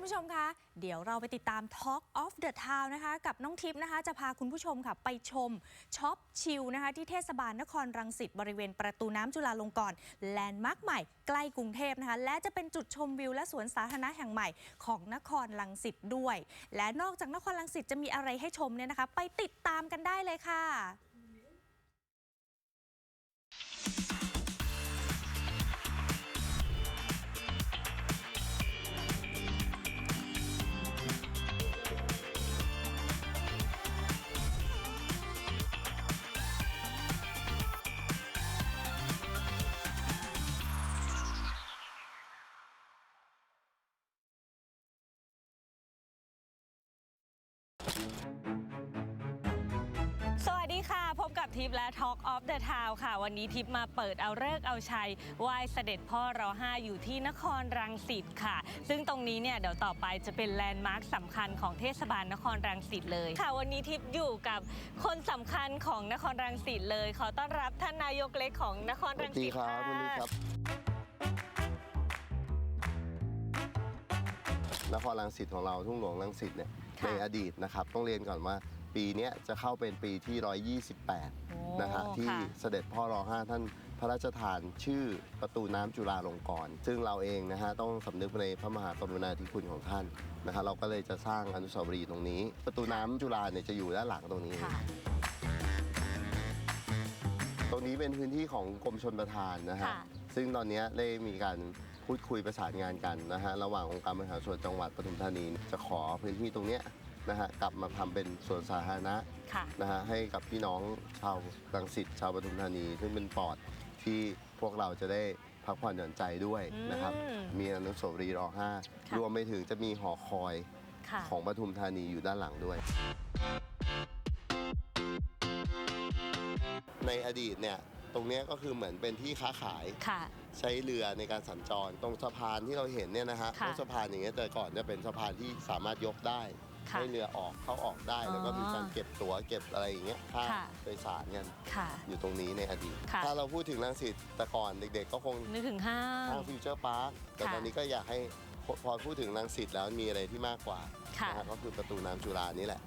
านผู้ชมคะ เดี๋ยวเราไปติดตาม Talk of the Town นะคะ กับน้องทิพย์นะคะ จะพาคุณผู้ชมค่ะ ไปชมช็อปชิลนะคะ ที่เทศบาลนครรังสิตบริเวณประตูน้ำจุฬาลงกรณ์แลนด์มาร์คใหม่ใกล้กรุงเทพนะคะ และจะเป็นจุดชมวิวและสวนสาธารณะแห่งใหม่ของนครรังสิตด้วย และนอกจากนครรังสิตจะมีอะไรให้ชมเนี่ยนะคะ ไปติดตามกันได้เลยค่ะ สวัสดีค่ะ พบกับทิปและ Talk of the Town ค่ะ วันนี้ทิปมาเปิดเอาเลิกษ์เอาชัยไหว้เสด็จพ่อรอ5อยู่ที่นครรังสิตค่ะ ซึ่งตรงนี้เนี่ยเดี๋ยวต่อไปจะเป็นแลนด์มาร์คสำคัญของเทศบาลนครรังสิตเลย ค่ะ วันนี้ทิปอยู่กับคนสำคัญของนครรังสิตเลย ขอต้อนรับท่านนายกเล็กของนครสวัรัสงดีสิตครับค่ะคุณนี่ครับ นครรังสิตของเราทุ่งหลวงรังสิตเนี่ยค่ะ ในอดีตนะครับ ต้องเรียนก่อนว่า ปีเนี้ยจะเข้าเป็นปีที่ โอ้128 นะฮะที่ค่ะ เสด็จพ่อรอห้าท่านพระราชทานชื่อประตูน้ำจุฬาลงกรณ์ซึ่งเราเองนะฮะต้องสำนึกในพระมหากรุณาธิคุณของท่านนะฮะเราก็เลยจะสร้างอนุสาวรีย์ตรงนี้ ประตูน้ำจุฬาเนี่ยจะอยู่ด้านหลังตรงนี้ ค่ะ ตรงนี้เป็นพื้นที่ของกรมชนประทานนะฮะ ค่ะซึ่งตอนนี้ได้มีการ พูดคุยประสานงานกันนะฮะระหว่างองค์การบริหารส่วนจังหวัดปทุมธานี จะขอพื้นที่ตรงเนี้ยนะฮะกลับมาทำเป็นสวนสาธารณะค่ะ นะฮะให้กับพี่น้องชาวรังสิตชาวปทุมธานี ซึ่งเป็นปอดที่พวกเราจะได้พักผ่อนหย่อนใจด้วยนะครับ อืมมีอนุสาวรีย์รอห้าค่ะ รวมไปถึงจะมีหอคอยค่ะของปทุมธานีอยู่ด้านหลังด้วย ในอดีตเนี่ย ตรงเนี้ยก็คือเหมือนเป็นที่ค้าขาย ค่ะ ใช้เรือในการสัญจร ตรงสะพานที่เราเห็นเนี่ยนะฮะค่ะรถสะพานอย่างเงี้ยแต่ก่อนจะเป็นสะพานที่สามารถยกได้ค่ะให้เรือออกเข้าออกได้อ๋อแล้วก็มีการเก็บตั๋วเก็บอะไรอย่างเงี้ยค่าค่ะ โดยสารกันค่ะ อยู่ตรงนี้ในอดีต ค่ะ ถ้าเราพูดถึงรังสิตแต่ก่อนเด็กๆ ก็คงนึกถึงห้าง ทางฟิวเจอร์พาร์คแต่ค่ะ ตอนนี้ก็อยากให้พอพอพูดถึงรังสิตแล้วมีอะไรที่มากกว่าค่ะ นะฮะก็คือประตูน้ำจุฬานี่แหละ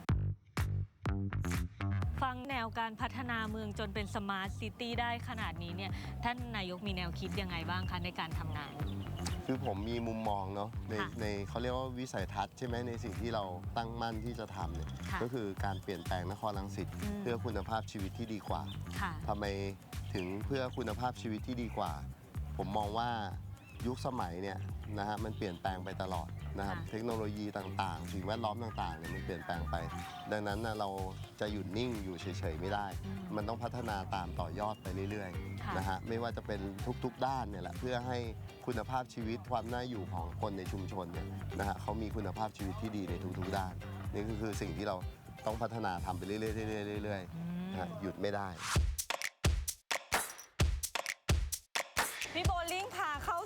ฟังแนวการพัฒนาเมืองจนเป็นสมาร์ทซิตี้ได้ขนาดนี้เนี่ยท่านนายกมีแนวคิดยังไงบ้างคะในการทำงาน คือผมมีมุมมองเนาะในค่ะในเขาเรียกว่าวิสัยทัศน์ใช่ไหมในสิ่งที่เราตั้งมั่นที่จะทำเนี่ยค่ะก็คือการเปลี่ยนแปลงนครรังสิตอืม เพื่อคุณภาพชีวิตที่ดีกว่าค่ะ ทำไมถึงเพื่อคุณภาพชีวิตที่ดีกว่า ผมมองว่า ยุคสมัยเนี่ยนะฮะมันเปลี่ยนแปลงไปตลอดนะครับค่ะ เทคโนโลยีต่างๆสิ่งแวดล้อมต่างๆเนี่ยมันเปลี่ยนแปลงไป ดังนั้นนะเราจะหยุดนิ่งอยู่เฉยๆไม่ได้อืมมันต้องพัฒนาตามต่อยอดไปเรื่อยค่ะๆนะฮะไม่ว่าจะเป็นทุกๆด้านเนี่ยแหละเพื่อให้คุณภาพชีวิตความน่าอยู่ของคนในชุมชนเนี่ยนะฮะเขามีคุณภาพชีวิตที่ดีในทุกๆด้าน นี่ก็คือสิ่งที่เราต้องพัฒนาทำไปเรื่อยๆเรื่อยๆเรื่อยอืมๆนะฮะหยุดไม่ได้ พี่โบลิ่งพาเข้า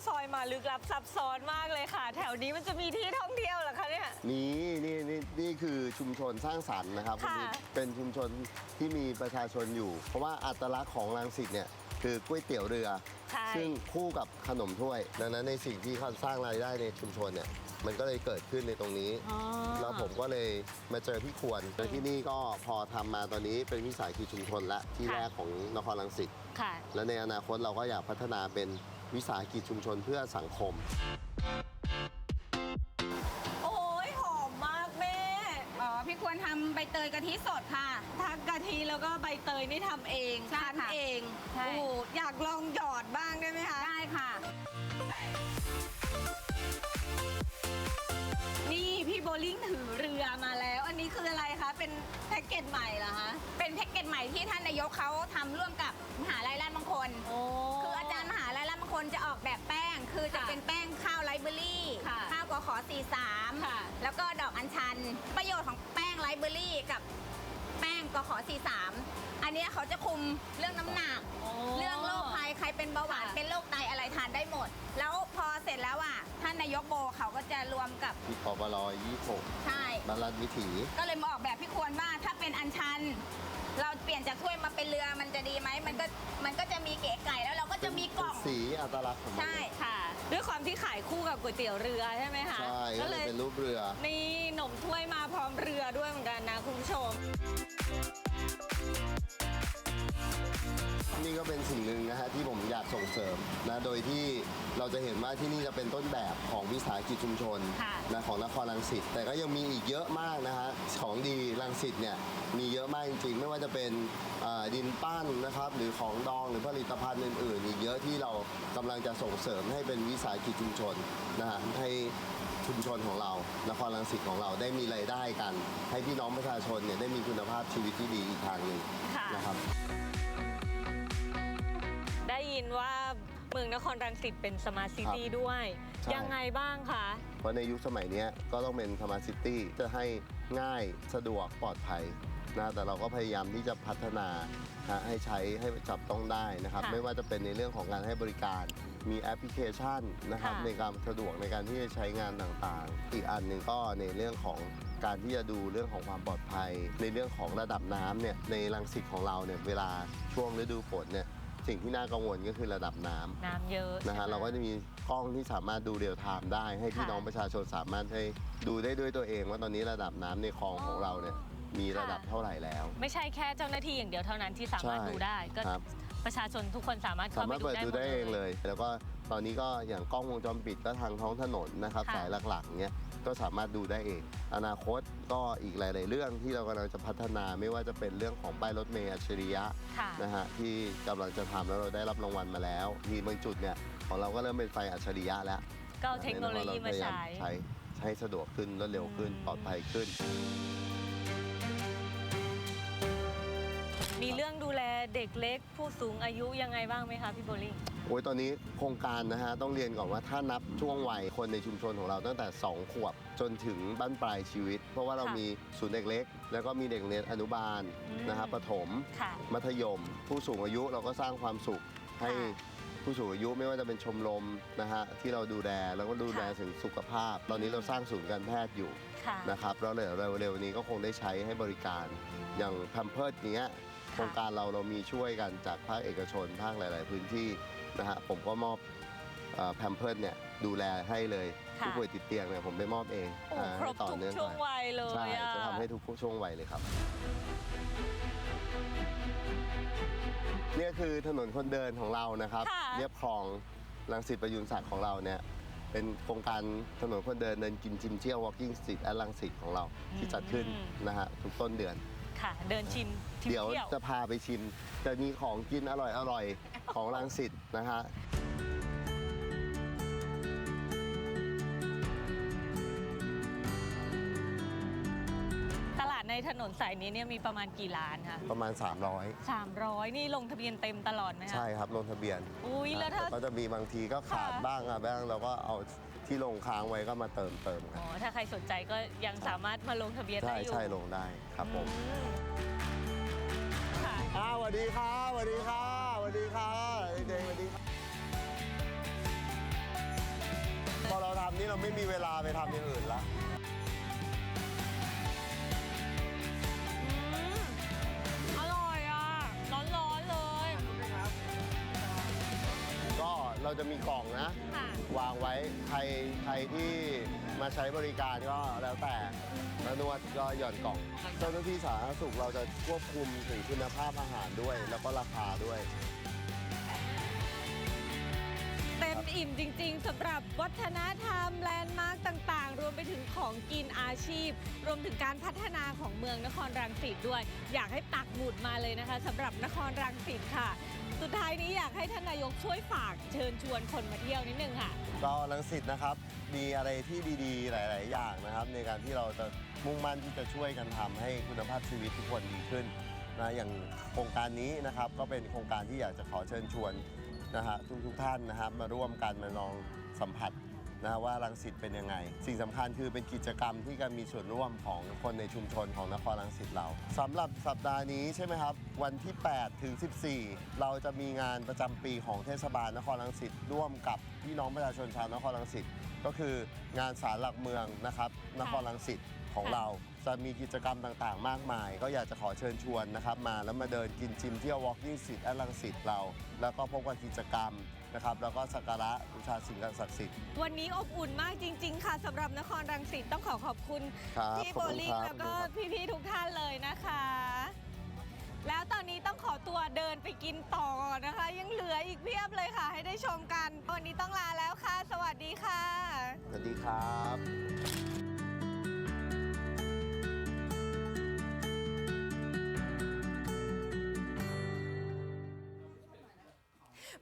ซอยมาลึกลับซับซ้อนมากเลยค่ะ แถวนี้มันจะมีที่ท่องเที่ยวเหรอคะเนี่ย นี่นี่นี่นี่คือชุมชนสร้างสรรค์นะครับค่ะ ณนิดเป็นชุมชนที่มีประชาชนอยู่ เพราะว่าอัตลักษณ์ของรังสิตเนี่ยคือก๋วยเตี๋ยวเรือ ใช่ซึ่งคู่กับขนมถ้วย ดังนั้นในสิ่งที่เขาสร้างรายได้ในชุมชนเนี่ย มันก็เลยเกิดขึ้นในตรงนี้อ๋อแล้วผมก็เลยมาเจอพี่ควรแล้วที่นี่ก็พอทำมาตอนนี้เป็นวิสาหกิจชุมชนและที่ค่ะแรกของนครรังสิตค่ะและในอนาคตเราก็อยากพัฒนาเป็นวิสาหกิจชุมชนเพื่อสังคม โอ้ยหอมมากแม่อ๋อพี่ควรทำใบเตยกะทิสดค่ะทั้งกะทิแล้วก็ใบเตยนี่ทำเองใช่คั้นค่ะเองใช่โอ้โหอยากลองหยอดบ้างได้ไหมคะ ได้ค่ะนี่ พี่โบลิ่งถือเรือมาแล้ว อันนี้คืออะไรคะ เป็นแพ็กเกจใหม่เหรอคะ เป็นแพ็กเกจใหม่ที่ท่านนายกเขาทำร่วมกับมหาลัยราชมงคล โอ้ คืออาจารย์มหาลัยราชมงคลจะออกแบบแป้ง คือจะค่ะเป็นแป้งข้าวไรเบอรี่ ค่ะข้าวกขอค่ะ43แล้วก็ดอกอัญชัน ประโยชน์ของแป้งไรเบอรี่กับแป้งกขอ43 อันเนี้ยเขาจะคุมเรื่องน้ำหนักโอ้เรื่องโรคภัยใครเป็นเบาหวานค่ะ เป็นโรคไตอะไรทานได้หมด แล้วพอเสร็จแล้วอะ ท่านนายกโบเขาก็จะรวมกับที่ปปร26ใช่บรรลัดวิถี ก็เลยมาออกแบบพี่ควรว่าถ้าเป็นอัญชัน เราเปลี่ยนจากถ้วยมาเป็นเรือมันจะดีไหมมันก็มันก็จะมีเก๋ไก่แล้วเราก็จะมีกล่องสีอัตลักษณ์ของมันใช่ค่ะกด้วยความที่ขายคู่กับก๋วยเตี๋ยวเรือใช่ไหมคะใช่ก็เลยเป็นรูปเรือ นี่หนมถ้วยมาพร้อมเรือด้วยเหมือนกันนะคุณผู้ชม นี่ก็เป็นสิ่งหนึ่งนะฮะที่ผมอยากส่งเสริมนะโดยที่เราจะเห็นว่าที่นี่จะเป็นต้นแบบของวิสาหกิจชุมชนค่ะนะของนครรังสิตแต่ก็ยังมีอีกเยอะมากนะฮะของดีรังสิตเนี่ยมีเยอะมากจริงๆ ไม่ว่าจะเป็นเอ่อดินปั้นนะครับหรือของดองหรือผลิตภัณฑ์อื่นๆอีกเยอะที่เรากำลังจะส่งเสริมให้เป็นวิสาหกิจชุมชนนะฮะให้ ชุมชนของเรา นครรังสิตของเราได้มีรายได้กัน ให้พี่น้องประชาชนเนี่ยได้มีคุณภาพชีวิตที่ดีอีกทางหนึ่งค่ะ นะครับได้ ยินว่าเมืองนครรังสิตเป็นสมาร์ทซิตี้ครับด้วย ใช่ ยังไงบ้างคะ เพราะในยุคสมัยเนี้ยก็ต้องเป็นธรรมซิตี้จะให้ง่ายสะดวกปลอดภัยนะแต่เราก็พยายามที่จะพัฒนาฮะให้ใช้ให้จับต้องได้นะครับ ค่ะไม่ว่าจะเป็นในเรื่องของการให้บริการ มีแอปพลิเคชันนะครับค่ะ ในการสะดวกในการที่จะใช้งานต่างๆ อีกอันหนึ่งก็ในเรื่องของการที่จะดูเรื่องของความปลอดภัย ในเรื่องของระดับน้ำเนี่ยในรังสิตของเราเนี่ยเวลาช่วงฤดูฝนเนี่ย สิ่งที่น่ากังวลก็คือระดับน้ำ น้ำเยอะนะฮะใช่ไหม เราก็จะมีกล้องที่สามารถดูเรียลไทม์ได้ ให้พี่ค่ะน้องประชาชนสามารถให้ดูได้ด้วยตัวเองว่าตอนนี้ระดับน้ำในคลองของเราเนี่ยมีระดับค่ะ เท่าไหร่แล้ว ไม่ใช่แค่เจ้าหน้าที่อย่างเดียวเท่านั้นที่สามารถใช่ดูได้ ก็ครับ ประชาชนทุกคนสามารถสาเข้าไปมารถดูเปิดได้ดูหมดได้เลเองยเลย แล้วก็ ตอนนี้ก็อย่างกล้องวงจรปิดก็ทางท้องถนนนะครับค่ะ สายหลักๆเนี้ยก็สามารถดูได้เอง อนาคตก็อีกหลาย ๆ เรื่องที่เรากำลังจะพัฒนาไม่ว่าจะเป็นเรื่องของป้ายรถเมล์อัจฉริยะ ค่ะ นะฮะที่กำลังจะทำแล้วเราได้รับรางวัลมาแล้ว มีบางจุดเนี่ยของเราก็เริ่มเป็นไฟอัจฉริยะแล้วก็เอาเทคโนโลยีมาใช้ ใช้ใช้สะดวกขึ้นรวดเร็วขึ้นอืม ปลอดภัยขึ้น เด็กเล็กผู้สูงอายุยังไงบ้างไหมคะพี่โบลิ่ง โอ้ยตอนนี้โครงการนะฮะต้องเรียนก่อนว่าถ้านับช่วงวัยคนในชุมชนของเราตั้งแต่ 2 ขวบ จนถึงบ้านปลายชีวิต เพราะว่าเราค่ะมีศูนย์เด็กเล็ก แล้วก็มีเด็กเรียนอนุบาลอืม นะฮะประถม ค่ะ มัธยม ผู้สูงอายุเราก็สร้างความสุขให้ค่ะผู้สูงอายุไม่ว่าจะเป็นชมรมนะฮะที่เราดูแลแล้วก็ดูแลค่ะ ถึงสุขภาพ ตอนนี้เราสร้างศูนย์การแพทย์อยู่ค่ะ นะครับแล้วเดี๋ยวเร็วๆนี้ก็คงได้ใช้ให้บริการ อย่างแพมเพิร์ดเนี้ย โครงการเราเรามีช่วยกันจากภาคเอกชนภาคหลาย ๆ พื้นที่นะฮะผมก็มอบแพมเพิร์ดเนี่ยดูแลให้เลยค่ะผู้ป่วยติดเตียงเนี่ยผมได้มอบเองโอ้อ่าครบให้ต่อทุกเนื่องช่วงไปวัยเลยใช่อะจะทำให้ทุกช่วงวัยเลยครับเนี่ยคือถนนคนเดินของเรานะครับค่ะเรียบคลองรังสิตประยุนศักดิ์ของเราเนี่ยเป็นโครงการถนนคนเดินเดินกินชิมเที่ยว walking street และรังสิตของเราที่จัดขึ้นนะฮะทุกต้นเดือน ค่ะ เดินชิมชิมเดี๋ยวเที่ยว จะพาไปชิม จะมีของกินอร่อยอร่อยๆของรังสิตนะฮะ ตลาดในถนนสายนี้เนี่ยมีประมาณกี่ร้านคะประมาณ 300นี่ลงทะเบียนเต็มตลอดไหม300คะ ใช่ครับลงทะเบียนอุ้ยแล้วถ้า ก็จะมีบางทีก็ขาดค่ะ บ้างอะบ้างเราก็เอา ที่ลงค้างไว้ก็มาเติมเติมกัอ๋นอถ้าใครสนใจก็ยังสามารถมาลงทะเบียนใช่ได้อยู่ใช่ลงได้ครับผมอืมค่ะ อ้าวสวัสดีครับสวัสดีครับสวัสดีครับเด็กๆสวัสดีครับพอเราทำนี่เราไม่มีเวลาไปทำอย่างอื่นละ เราจะมีกล่องนะ ค่ะ วางไว้ใครใครที่มาใช้บริการก็แล้วแต่มานวดก็หย่อนกล่องเจ้าหน้าที่สาธารณสุขเราจะควบคุมถึงคุณภาพอาหารด้วย แล้วก็ราคาด้วย เต็มอิ่มจริง ๆสำหรับวัฒนธรรมแลนด์มาร์กต่างๆ รวมไปถึงของกินอาชีพ รวมถึงการพัฒนาของเมืองนครรังสิตด้วย อยากให้ปักหมุดมาเลยนะคะสำหรับนครรังสิตค่ะ สุดท้ายนี้อยากให้ท่านนายกช่วยฝากเชิญชวนคนมาเที่ยวนิดนึงค่ะ ก็ลังสิตนะครับ มีอะไรที่ดีๆ หลาย ๆ อย่างนะครับ ในการที่เราจะมุ่งมั่นที่จะช่วยกันทำให้คุณภาพชีวิตทุกคนดีขึ้นนะอย่างโครงการนี้นะครับก็เป็นโครงการที่อยากจะขอเชิญชวนนะฮะทุกๆท่านนะครับมาร่วมกันมาลองสัมผัส นะว่ารังสิตเป็นยังไง สิ่งสำคัญคือเป็นกิจกรรมที่การมีส่วนร่วมของคนในชุมชนของนครรังสิตเราสำหรับสัปดาห์นี้ใช่ไหมครับ วันที่ 8 ถึง 14 เราจะมีงานประจำปีของเทศบาลนครรังสิตร่วมกับพี่น้องประชาชนชาวนครรังสิตก็คืองานสารหลักเมืองนะครับนครรังสิตของเราจะมีกิจกรรมต่างๆ มากมาย ก็อยากจะขอเชิญชวนนะครับมาแล้วมาเดินกินชิมเที่ยว Walking Street แอลังสิตเรา แล้วก็พบกับกิจกรรม นะครับแล้วก็สักการะบูชาสิ่งศักดิ์สิทธิ์ วันนี้อบอุ่นมากจริง ๆ ค่ะสำหรับนครรังสิตต้องขอขอบคุณครับพี่ขโบอบคุณลิ่งครับ แล้วก็พี่ๆทุกท่านเลยนะคะ แล้วตอนนี้ต้องขอตัวเดินไปกินต่อก่อนนะคะ ยังเหลืออีกเพียบเลยค่ะ ให้ได้ชมกัน วันนี้ต้องลาแล้วค่ะ สวัสดีค่ะ สวัสดีครับ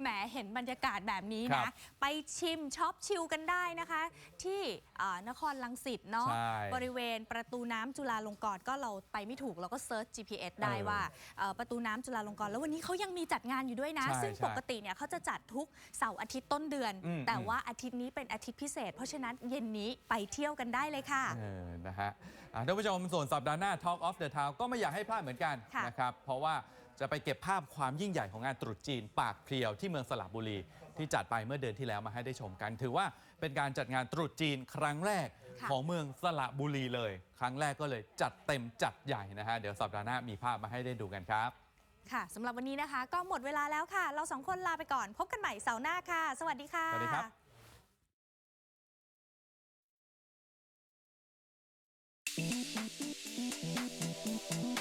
แหมเห็นบรรยากาศแบบนี้ครันะ บไปชิมช็อปชิลกันได้นะคะ ที่อ่านครลังสิตเนาะใช่บริเวณประตูน้ำจุฬาลงกรณ์ก็เราไปไม่ถูกเราก็เซิร์ช GPS ได้เออว่าเอ่อประตูน้ำจุฬาลงกรณ์แล้ววันนี้เขายังมีจัดงานอยู่ด้วยนะ ใช่ซึ่งใช่ปกติเนี่ยเขาจะจัดทุกเสาร์อาทิตย์ต้นเดือน อืมแต่อืม ว่าอาทิตย์นี้เป็นอาทิตย์พิเศษ เพราะฉะนั้นเย็นนี้ไปเที่ยวกันได้เลยค่ะ เออ นะฮะอะท่านผู้ชมส่วนสัปดาห์หน้า Talk of the Town ก็ไม่อยากให้พลาดเหมือนกันค่ะนะครับ เพราะว่า จะไปเก็บภาพความยิ่งใหญ่ของงานตรุษจีน ปากเพียวที่เมืองสระบุรี ที่จัดไปเมื่อเดือนที่แล้วมาให้ได้ชมกัน ถือว่าเป็นการจัดงานตรุษจีนครั้งแรกของเมืองสระบุรีเลย ครั้งแรกก็เลยจัดเต็มจัดใหญ่นะฮะเดี๋ยวสัปดาห์หน้ามีภาพมาให้ได้ดูกันครับค่ะสำหรับวันนี้นะคะ ก็หมดเวลาแล้วค่ะ เราสองคนลาไปก่อน พบกันใหม่เสาร์หน้าค่ะ สวัสดีค่ะสวัสดีครับ Thank.